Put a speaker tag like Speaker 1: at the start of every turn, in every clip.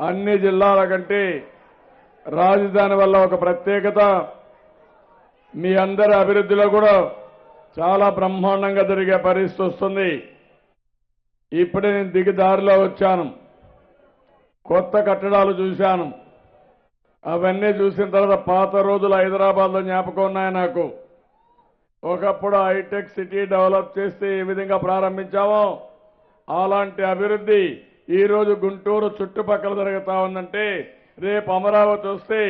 Speaker 1: అన్ని జిల్లాల కంటే రాజధాని వల్ల ఒక ప్రత్యేకత మీ అందరి అభివృద్ధిలో కూడా చాలా బ్రహ్మాండంగా జరిగే పరిస్థితి వస్తుంది. ఇప్పుడే నేను దిగి దారిలో వచ్చాను. కొత్త కట్టడాలు చూశాను. అవన్నీ చూసిన తర్వాత పాత రోజులు హైదరాబాద్లో జ్ఞాపకం ఉన్నాయి నాకు. ఒకప్పుడు హైటెక్ సిటీ డెవలప్ చేస్తే ఏ విధంగా ప్రారంభించామో అలాంటి అభివృద్ధి ఈ రోజు గుంటూరు చుట్టుపక్కల జరుగుతా ఉందంటే రేపు అమరావతి వస్తే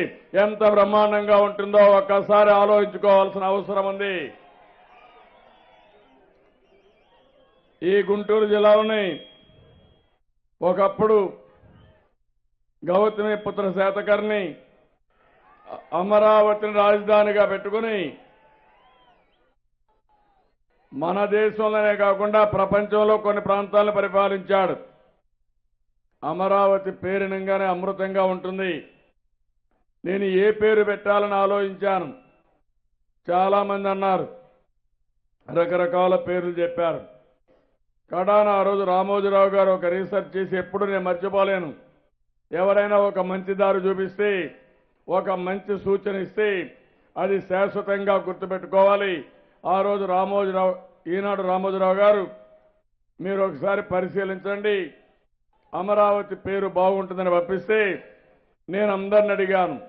Speaker 1: ఎంత బ్రహ్మాండంగా ఉంటుందో ఒక్కసారి ఆలోచించుకోవాల్సిన అవసరం ఉంది. ఈ గుంటూరు జిల్లాలోని ఒకప్పుడు గౌతమి పుత్ర శాతకర్ణి అమరావతిని రాజధానిగా పెట్టుకుని మన దేశంలోనే కాకుండా ప్రపంచంలో కొన్ని ప్రాంతాలను పరిపాలించాడు. అమరావతి పేరునంగానే అమృతంగా ఉంటుంది. నేను ఏ పేరు పెట్టాలని ఆలోచించాను. చాలా మంది అన్నారు రకరకాల పేర్లు చెప్పారు. కడాన ఆ రోజు రామోజీరావు గారు ఒక రీసెర్చ్ చేసి ఎప్పుడు నేను మర్చిపోలేను. ఎవరైనా ఒక మంచి దారి చూపిస్తే ఒక మంచి సూచన ఇస్తే అది శాశ్వతంగా గుర్తుపెట్టుకోవాలి. ఆ రోజు రామోజీరావు ఈనాడు రామోజీరావు గారు మీరు ఒకసారి పరిశీలించండి. అమరావతి పేరు బాగుంటుందని పంపిస్తే నేను అందరిని అడిగాను.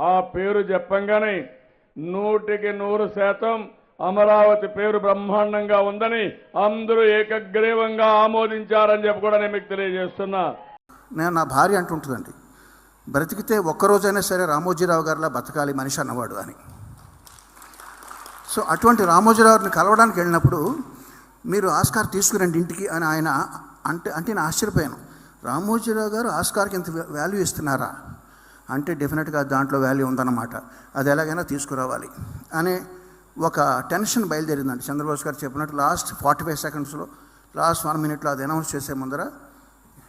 Speaker 1: ఆ పేరు చెప్పంగానే నూటికి నూరు శాతం అమరావతి పేరు బ్రహ్మాండంగా ఉందని అందరూ ఏకగ్రీవంగా ఆమోదించారని చెప్పి కూడా నేను మీకు తెలియజేస్తున్నా.
Speaker 2: నేను నా భార్య అంటుంటుందండి. బ్రతికితే ఒక్కరోజైనా సరే రామోజీరావు గారిలా బతకాలి మనిషి అన్నవాడు అని. సో అటువంటి రామోజీరావుని కలవడానికి వెళ్ళినప్పుడు మీరు ఆస్కార్ తీసుకురండి ఇంటికి అని ఆయన అంటే అంటే నేను ఆశ్చర్యపోయాను. రామోజీరావు గారు ఆస్కార్కి ఇంత వాల్యూ ఇస్తున్నారా? అంటే డెఫినెట్గా దాంట్లో వాల్యూ ఉందన్నమాట. అది ఎలాగైనా తీసుకురావాలి. అనే ఒక టెన్షన్ బయలుదేరిందండి. చంద్రబాబు గారు చెప్పినట్టు లాస్ట్ ఫార్టీ ఫైవ్ సెకండ్స్లో లాస్ట్ వన్ మినిట్లో అది అనౌన్స్ చేసే ముందర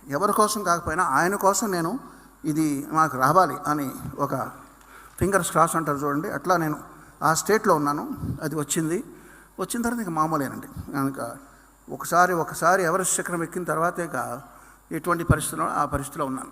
Speaker 2: ఎవరి కోసం కాకపోయినా ఆయన కోసం నేను ఇది మాకు రావాలి అని ఒక ఫింగర్స్ క్రాస్ అంటారు చూడండి. అట్లా నేను ఆ స్టేట్లో ఉన్నాను. అది వచ్చింది. వచ్చిన తర్వాత ఇక మామూలేనండి. కనుక ఒకసారి ఒకసారి ఎవరెస్ట్ శిఖరం ఎక్కిన తర్వాత ఇక ఎటువంటి పరిస్థితిలో ఆ పరిస్థితిలో ఉన్నాను.